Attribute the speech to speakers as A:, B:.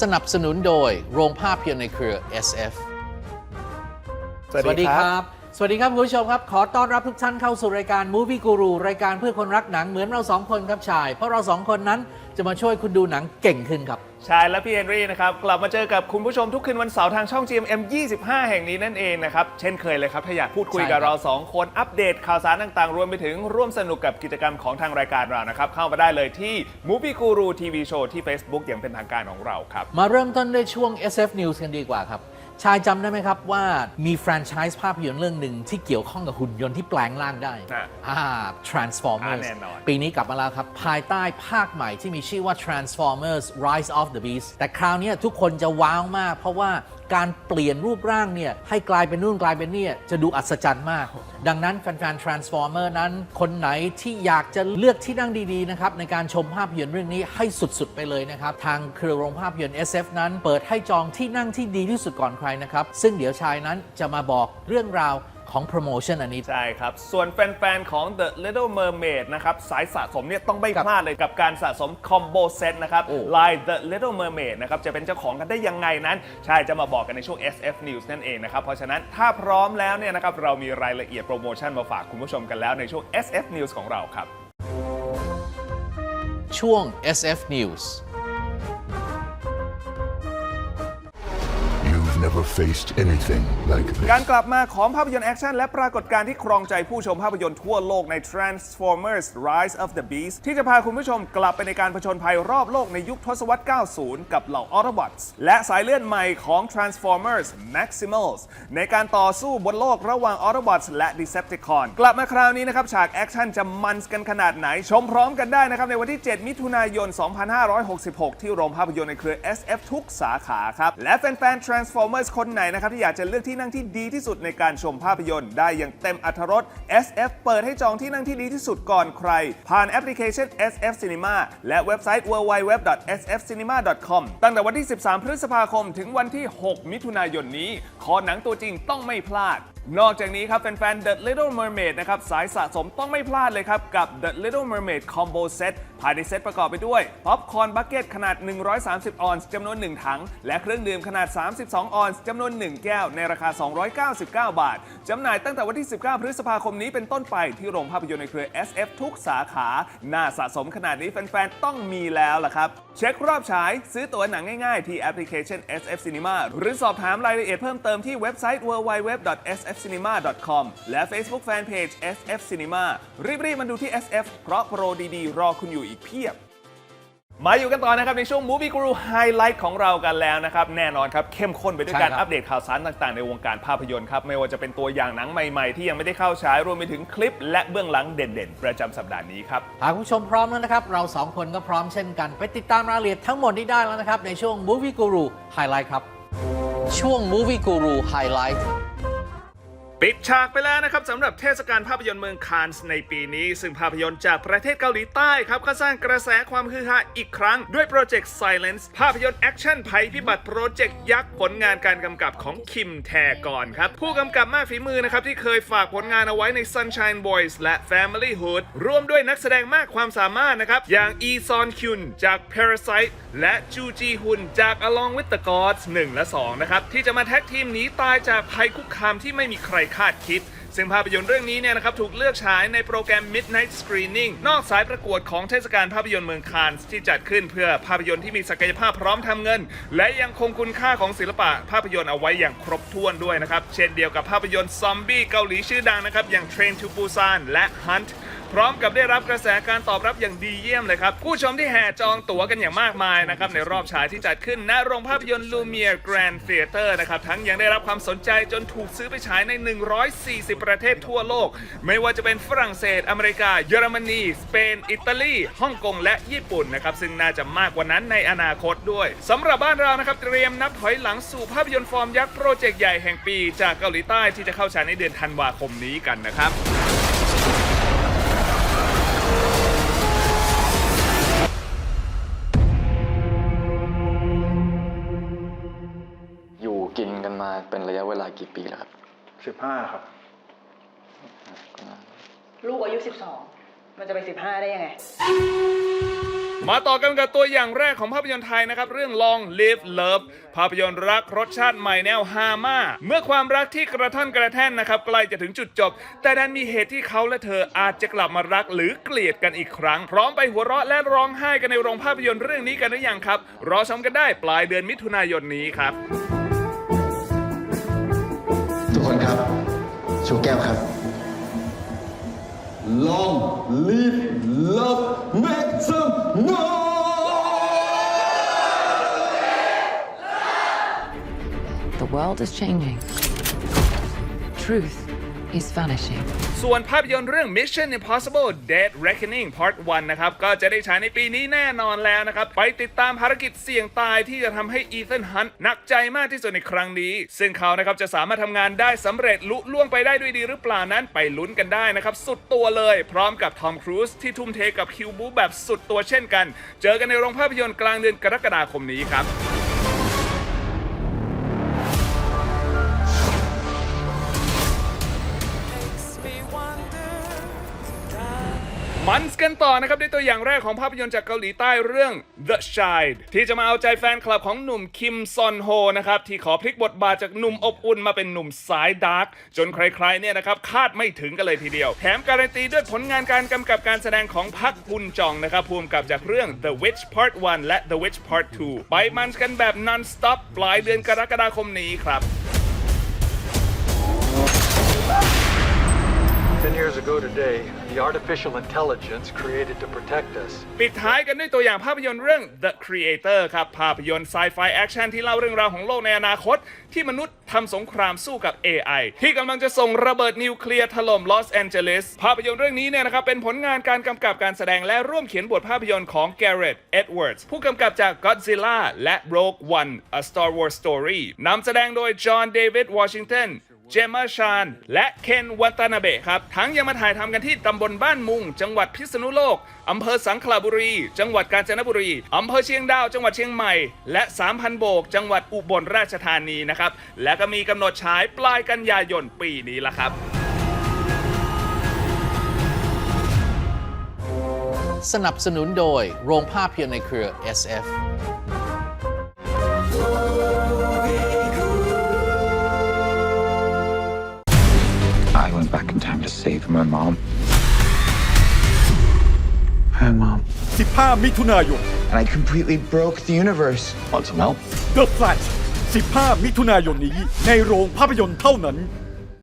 A: สนับสนุนโดยโรงภาพยนตร์ในเครือ SF
B: สวัสดีครับ
A: สวัสดีครับคุณผู้ชมครับ ขอต้อนรับทุกท่านเข้าสู่รายการ Movie Guru รายการเพื่อคนรักหนังเหมือนเราสองคนครับชาย เพราะเราสองคนนั้นจะมาช่วยคุณดูหนังเก่งขึ้นครับ
B: ชายและพี่เฮนรี่นะครับ กลับมาเจอกับคุณผู้ชมทุกคืนวันเสาร์ทางช่อง GMM 25 แห่งนี้นั่นเองนะครับ เช่นเคยเลยครับ ถ้าอยากพูดคุย
A: ใช่
B: กับ
A: ครับ
B: เรา 2 คนอัปเดตข่าวสารต่างๆ รวมไปถึงร่วมสนุกกับกิจกรรมของทางรายการเรานะครับ เข้ามาได้เลยที่ Movie Guru TV Show ที่ Facebook อย่างเป็นทางการของเราครับ
A: มาเริ่มต้นด้วยช่วง SF News กันดีกว่าครับ ชายจำได้ไหมครับว่ามีแฟรนไชส์ภาพยนตร์เรื่องหนึ่งที่เกี่ยวข้องกับหุ่นยนต์ที่แปลงร่างได้
B: อะ
A: อ่า Transformers
B: อะแน่นอน
A: ปีนี้กลับมาแล้วครับ ภายใต้ภาคใหม่ที่มีชื่อว่า Transformers Rise of the Beast แต่คราวเนี้ยทุกคนจะว้าวมากเพราะว่า การเปลี่ยนรูปร่างเนี่ยให้กลายเป็นนู่นกลายเป็นนี่จะดูอัศจรรย์มาก ดังนั้นแฟนๆ Transformer นั้นคนไหนที่อยากจะเลือกที่นั่งดีๆนะครับในการชมภาพยนตร์เรื่องนี้ให้สุดๆไปเลยนะครับทางเครือโรงภาพยนตร์ SF นั้น เปิดให้จองที่นั่งที่ดีที่สุดก่อนใครนะครับซึ่งเดี๋ยวชายนั้นจะมาบอกเรื่องราว ของโปรโมชั่นอันนี้
B: ใช่ครับ ส่วนแฟน ๆ ของ The Little Mermaid นะครับ สายสะสมเนี่ยต้องไม่
A: ครับ
B: พลาดเลยกับการสะสมคอมโบเซตนะครับ
A: โอ้
B: ลาย The Little Mermaid นะครับ จะเป็นเจ้าของกันได้ยังไงนั้น ใช่จะมาบอกกันในช่วง SF News นั่นเองนะครับ เพราะฉะนั้นถ้าพร้อมแล้วเนี่ยนะครับเรามีรายละเอียดโปรโมชั่นมาฝากคุณผู้ชมกันแล้วในช่วง SF News ของเราครับ
A: ช่วง SF News
C: never faced anything like
B: การ
C: this.
B: กลับมาของภาพยนตร์แอคชั่นและปรากฏการณ์ที่ครองใจผู้ชมภาพยนตร์ทั่วโลกใน Transformers Rise of the Beast ที่จะพาคุณผู้ชมกลับไปในการผจญภัยรอบโลกในยุคทศวรรษ 90 กับเหล่า Autobots และสายเลือดใหม่ของ Transformers Maximals ในการต่อสู้บนโลกระหว่าง Autobots และ Decepticon กลับมาคราวนี้นะครับฉากแอคชั่นจะมันกันขนาดไหนชมพร้อมกันได้นะครับในวันที่ 7 มิถุนายน 2566 ที่โรงภาพยนตร์ในเครือ SF ทุกสาขาครับและแฟนๆ Transformers คนไหนนะครับที่อยากจะเลือกที่นั่งที่ดีที่สุดในการชมภาพยนตร์ ได้อย่างเต็มอรรถรส SF เปิดให้จองที่นั่งที่ดีที่สุดก่อนใคร ผ่านแอปพลิเคชัน SF Cinema และเว็บไซต์ www.sfcinema.com ตั้งแต่วันที่ 13 พฤษภาคม ถึงวันที่ 6 มิถุนายนนี้คอหนังตัวจริงต้องไม่พลาด นอกจากนี้ครับแฟนๆ The Little Mermaid นะครับสายสะสมต้องไม่พลาดเลยครับ กับ The Little Mermaid Combo Set ภายในเซตประกอบไปด้วย ป๊อปคอร์นบักเก็ตขนาด 130 ออนซ์จำนวน 1 ถัง และเครื่องดื่มขนาด 32 ออนซ์จำนวน 1 แก้ว ในราคา 299 บาท จำหน่ายตั้งแต่วันที่ 19 พฤษภาคมนี้เป็นต้นไปที่โรงภาพยนตร์ในเครือ SF ทุกสาขา น่าสะสมขนาดนี้แฟนๆ ต้องมีแล้วล่ะครับ เช็ครอบฉาย ซื้อตั๋วหนังง่ายๆ ที่แอปพลิเคชัน SF Cinema หรือสอบถามรายละเอียดเพิ่มเติมที่เว็บไซต์ www.sf www.sfcinema.com และ Facebook Fanpage SF Cinema รีบๆมาดูที่ SF เพราะโปรดีๆ รอคุณอยู่อีกเพียบ มาอยู่กันต่อนะครับ ในช่วง Movie Guru Highlight ของเรากันแล้วนะครับ แน่นอนครับ เข้มข้นไปด้วย
A: ใช่
B: การ
A: ครับ
B: อัปเดตข่าวสารต่างๆ ในวงการภาพยนตร์ครับ ไม่ว่าจะเป็นตัวอย่างหนังใหม่ๆ ที่ยังไม่ได้เข้าฉายรวมไปถึงคลิป และเบื้องหลังเด่นๆ ประจำสัปดาห์นี้ครับ
A: หากคุณผู้ชมพร้อมแล้วนะครับ เราสองคนก็พร้อมเช่นกัน ไปติดตามรายละเอียดทั้งหมดนี้ได้แล้วนะครับ ในช่วง Movie Guru Highlight ครับ ช่วง Movie Guru Highlight
B: ปิดฉากไปแล้วนะครับสำหรับเทศกาลภาพยนตร์เมืองคานส์ในปีนี้ ซึ่งภาพยนตร์จากประเทศเกาหลีใต้ครับก็สร้างกระแสความฮือฮาอีกครั้งด้วยโปรเจกต์ Silence ภาพยนตร์แอคชั่นภัยพิบัติโปรเจกต์ยักษ์ผลงานการกำกับของคิมแทกอนครับ ผู้กำกับมากฝีมือนะครับที่เคยฝากผลงานเอาไว้ใน Sunshine Boys และ Family Hood ร่วมด้วยนักแสดงมากความสามารถนะครับอย่างอีซอนคินจาก Parasite และจูจีฮุนจาก Along with the Gods 1 และ 2 นะครับที่จะมาแท็กทีมหนีตายจากภัยคุกคามที่ไม่มีใครคาดคิด ซึ่งภาพยนตร์เรื่องนี้เนี่ยนะครับถูกเลือกฉายในโปรแกรม Midnight Screening นอกสายประกวดของเทศกาลภาพยนตร์เมืองคานส์ที่จัดขึ้นเพื่อภาพยนตร์ที่มีศักยภาพพร้อมทำเงิน และยังคงคุณค่าของศิลปะภาพยนตร์เอาไว้อย่างครบถ้วนด้วยนะครับ เช่นเดียวกับภาพยนตร์ซอมบี้เกาหลีชื่อดังนะครับอย่าง Train to Busan และ Hunt พร้อมกับได้รับกระแสการตอบรับอย่างดีเยี่ยมเลยครับ ผู้ชมที่แห่จองตั๋วกันอย่างมากมายนะครับ ในรอบฉายที่จัดขึ้นณโรงภาพยนตร์ลูเมียร์แกรนด์ h e a t e r นะครับ ทั้งยังได้รับความสนใจจนถูกซื้อไปฉายใน 140 ประเทศทั่วโลก ไม่ว่าจะเป็นฝรั่งเศส อเมริกา เยอรมนี สเปน อิตาลี ฮ่องกง และญี่ปุ่นนะครับ ซึ่งน่าจะมากกว่านั้นในอนาคตด้วยสำหรับบ้านเรานะครับ เตรียมนับถอยหลังสู่ภาพยนตร์ฟอร์มยักษ์โปรเจกต์ใหญ่แห่งปี จากเกาหลีใต้ที่จะเข้าฉายในเดือนธันวาคมนี้กันนะครับ
D: เป็นระยะเวลากี่ปีแล้วครับ
E: สิบห้าครับ
F: ลูกอายุ 12เว
E: มันจะไป 15 ได้ยังไง
B: มาต่อกันกับตัวอย่างแรกของภาพยนตร์ไทยนะครับ เรื่อง Long Live Love ภาพยนตร์รักรสชาติใหม่แนวฮามาเมื่อความรักที่กระท่อนกระแท่นนะครับ ใกล้จะถึงจุดจบ แต่ดันมีเหตุที่เขาและเธออาจจะกลับมารักหรือเกลียดกันอีกครั้ง พร้อมไปหัวเราะและร้องไห้กันในโรงภาพยนตร์เรื่องนี้กันหรือยังครับ รอชมกันได้ปลายเดือนมิถุนายนนี้ครับ
F: ชูแก้วครับ Long live love make some noise
G: The world is changing. Truth is vanishing.
B: ส่วนภาพยนตร์เรื่อง Mission Impossible Dead Reckoning Part 1 นะครับ ก็จะได้ฉายในปีนี้แน่นอนแล้วนะครับ ไปติดตามภารกิจเสี่ยงตายที่จะทำให้อี a n นฮันหนักใจมากที่สุดในครั้งนี้ ซึ่งเขานะครับจะสามารถทำงานได้สำเร็จลุล่วงไปได้ด้วยดีหรือเปล่านั้นไปลุ้นกันได้นะครับ สุดตัวเลย พร้อมกับทอมครูซที่ทุ่มเทกับคิวบูแบบสุดตัวเช่นกัน เจอกันในโรงภาพยนตร์กลางเดือนกรกฎาคมนี้ครับ มันส์กันต่อนะครับด้วยตัวอย่างแรกของภาพยนตร์จากเกาหลีใต้เรื่อง The Child ที่จะมาเอาใจแฟนคลับของหนุ่มคิมซอนโฮนะครับที่ขอพลิกบทบาทจากหนุ่มอบอุ่นมาเป็นหนุ่มสายดาร์กจนใครๆเนี่ยนะครับคาดไม่ถึงกันเลยทีเดียว แถมการันตีด้วยผลงานการกำกับการแสดงของพักพุนจองนะครับภูมิกับจากเรื่อง The Witch Part 1 และ The Witch Part 2 ไปมันส์กันแบบ non-stop ปลายเดือนกรกฎาคมนี้ครับ
H: ago today, the artificial intelligence created to protect us
B: ปิดท้ายกันด้วยตัวอย่างภาพยนตร์เรื่อง The Creator ครับ ภาพยนตร์ไซไฟแอคชั่นที่เล่าเรื่องราวของโลกในอนาคต ที่มนุษย์ทำสงครามสู้กับ AI ที่กำลังจะส่งระเบิดนิวเคลียร์ถล่มลอสแอนเจลิส ภาพยนตร์เรื่องนี้เนี่ยนะครับ เป็นผลงานการกำกับการแสดงและร่วมเขียนบทภาพยนตร์ของ Garrett Edwards ผู้กำกับจาก Godzilla และ Rogue One A Star Wars Story นำแสดงโดย John David Washington เจมาชาน และเคนวัตนาเบะครับ ทั้งยังมาถ่ายทำกันที่ตำบลบ้านมุง จังหวัดพิษณุโลกอำเภอสังขละบุรี จังหวัดกาญจนบุรีอำเภอเชียงดาว จังหวัดเชียงใหม่ และ3,000โบก จังหวัดอุบลราชธานีนะครับ และก็มีกำหนดฉายปลายกันยายนปีนี้ละครับ
A: สนับสนุนโดยโรงภาพยนตร์ในเครือ SF
I: went back in time to save my mom. Hi, mom.
J: 15 มิถุนายน
I: And I completely broke the universe. Want some help?
J: The Flash 15 มิถุนายนนี้ ในโรงภาพยนตร์เท่านั้น